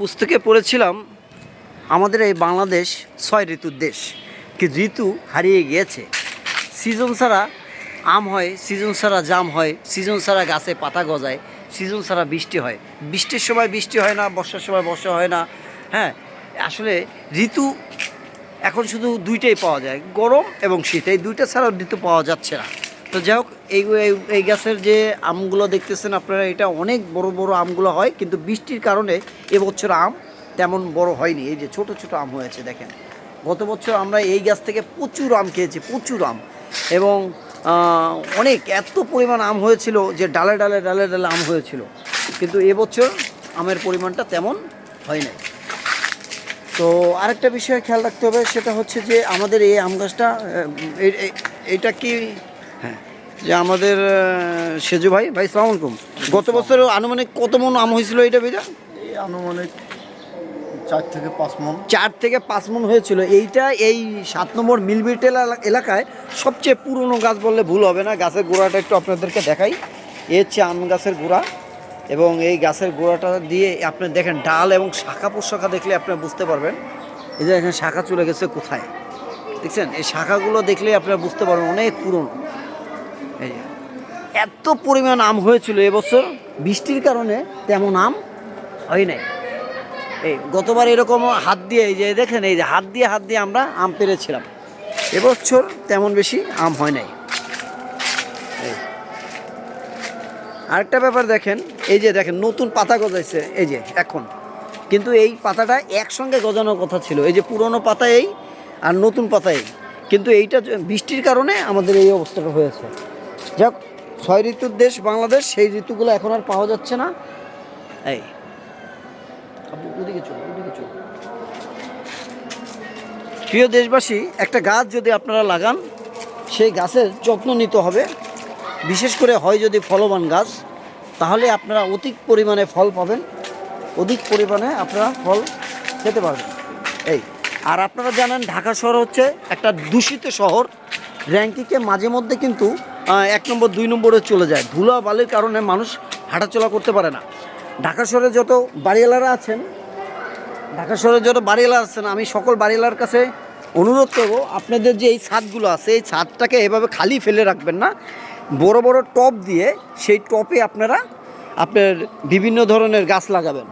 পুস্তকে পড়েছিলাম, আমাদের এই বাংলাদেশ ছয় ঋতুর দেশ। কি ঋতু হারিয়ে গিয়েছে। সিজন ছাড়া আম হয়, সিজন ছাড়া জাম হয়, সিজন ছাড়া গাছে পাতা গজায়, সিজন ছাড়া বৃষ্টি হয়। বৃষ্টির সময় বৃষ্টি হয় না, বর্ষার সময় বর্ষা হয় না। হ্যাঁ আসলে ঋতু এখন শুধু দুইটাই পাওয়া যায়, গরম এবং শীত। এই দুইটা ছাড়া ঋতু পাওয়া যাচ্ছে না। তো যাই হোক, এই এই- গাছের যে আমগুলো দেখতেছেন আপনারা, এটা অনেক বড় বড় আমগুলো হয়, কিন্তু বৃষ্টির কারণে এবছর আম তেমন বড় হয়নি। এই যে ছোট ছোট আম হয়েছে, দেখেন। গত বছর আমরা এই গাছ থেকে প্রচুর আম খেয়েছি, প্রচুর আম। এবং অনেক, এত পরিমাণ আম হয়েছিল যে ডালে ডালে ডালে ডালে আম হয়েছিল। কিন্তু এবছর আমের পরিমাণটা তেমন হয় নাই। তো আরেকটা বিষয়ে খেয়াল রাখতে হবে, সেটা হচ্ছে যে আমাদের এই আম গাছটা এটা কি হ্যাঁ। যে আমাদের সেজু ভাই ভাই সালাম আলাইকুম। গত বছর আনুমানিক কত মন আম হয়েছিল এটা বেজা এই আনুমানিক চার থেকে পাঁচ মন। চার থেকে পাঁচ মন হয়েছিল। এইটা এই সাত নম্বর মিলবিটেল এলাকায় সবচেয়ে পুরনো গাছ বললে ভুল হবে না। গাছের গোড়াটা একটু আপনাদেরকে দেখাই। এ হচ্ছে আম গাছের গোড়া এবং এই গাছের গোড়াটা দিয়ে আপনি দেখেন ডাল এবং শাখা প্রশাখা দেখলে আপনি বুঝতে পারবেন। এই যে এখানে শাখা চলে গেছে কোথায়? দেখছেন? এই শাখাগুলো দেখলে আপনারা বুঝতে পারবেন অনেক পুরনো। এই এত পরিমাণ আম হয়েছিল এবছর, বৃষ্টির কারণে তেমন আম হয় নাই। এই, গতবার এরকম হাত দিয়ে, এই যে দেখেন, এই যে হাত দিয়ে হাত দিয়ে আমরা আম পেরেছিলাম। এবছর তেমন বেশি আম হয় নাই। আরেকটা ব্যাপার দেখেন, এই যে দেখেন, নতুন পাতা গজাইছে, এই যে এখন। কিন্তু এই পাতাটা একসঙ্গে গজানোর কথা ছিল, এই যে পুরনো পাতা এই আর নতুন পাতা এই। কিন্তু এইটা বৃষ্টির কারণে আমাদের এই অবস্থাটা হয়েছে। যাক ছয় ঋতুর দেশ বাংলাদেশ সেই ঋতুগুলো এখন আর পাওয়া যাচ্ছে না। এই। ওদিকে চলো ওদিকে চলো। প্রিয় দেশবাসী একটা গাছ যদি আপনারা লাগান সেই গাছের যত্ন নিতে হবে। বিশেষ করে হয় যদি ফলবান গাছ তাহলে আপনারা অধিক পরিমাণে ফল পাবেন। অধিক পরিমাণে আপনারা ফল খেতে পারবেন। এই আর আপনারা জানেন ঢাকা শহর হচ্ছে একটা দূষিত শহর। র্যাঙ্কিংয়ে মাঝে মধ্যে কিন্তু এক নম্বর, দুই নম্বরে চলে যায়। ধুলা বালির কারণে মানুষ হাঁটাচলা করতে পারে না। ঢাকা শহরে যত বাড়িওয়ালারা আছেন, ঢাকা শহরে যত বাড়িওয়ালা আছেন, আমি সকল বাড়িওয়ালার কাছে অনুরোধ করব, আপনাদের যে এই ছাদগুলো আছে, এই ছাদটাকে এভাবে খালি ফেলে রাখবেন না। বড় বড় টপ দিয়ে সেই টপে আপনারা আপনার বিভিন্ন ধরনের গাছ লাগাবেন।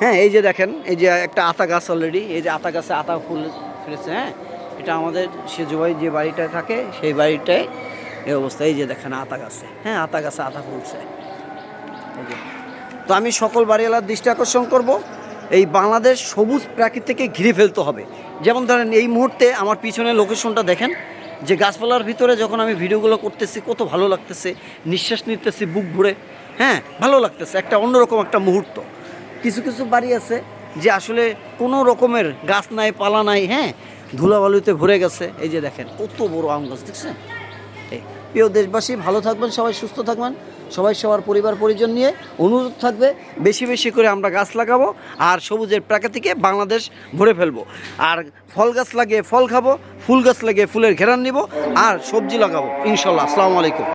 হ্যাঁ এই যে দেখেন, এই যে একটা আতা গাছ অলরেডি এই যে আতা গাছে আতা ফুল ফেলেছে হ্যাঁ? এটা আমাদের সেজুভাই যে বাড়িটায় থাকে, সেই বাড়িটায় এই অবস্থা, এই যে দেখেন আতা গাছে। হ্যাঁ আতা গাছে আতা ফুলছে। তো আমি সকল বাড়িওয়ালার দৃষ্টি আকর্ষণ করব। এই বাংলাদেশ সবুজ প্রাকৃতিকে ঘিরে ফেলতে হবে। যেমন ধরেন, এই মুহূর্তে আমার পিছনে লোকেশনটা দেখেন, যে গাছপালার ভিতরে যখন আমি ভিডিওগুলো করতেছি, কত ভালো লাগতেছে। নিঃশ্বাস নিতেছি বুক ভরে। হ্যাঁ ভালো লাগতেছে। একটা অন্যরকম একটা মুহূর্ত। কিছু কিছু বাড়ি আছে, যে আসলে কোনো রকমের গাছ নাই, পালা নাই হ্যাঁ ধুলাবালুতে ভরে গেছে। এই যে দেখেন, কত বড় আম গাছ, দেখছেন? প্রিয় দেশবাসী, ভালো থাকবেন, সবাই সুস্থ থাকবেন, সবাই সবার পরিবার পরিজন নিয়ে অনুরোধ থাকবে, বেশি বেশি করে আমরা গাছ লাগাবো আর সবুজের প্রাকৃতিকে বাংলাদেশ ভরে ফেলব। আর ফল গাছ লাগিয়ে ফল খাব, ফুল গাছ লাগিয়ে ফুলের ঘেরান নিব, আর সবজি লাগাবো, ইনশাল্লাহ। আসসালামু আলাইকুম।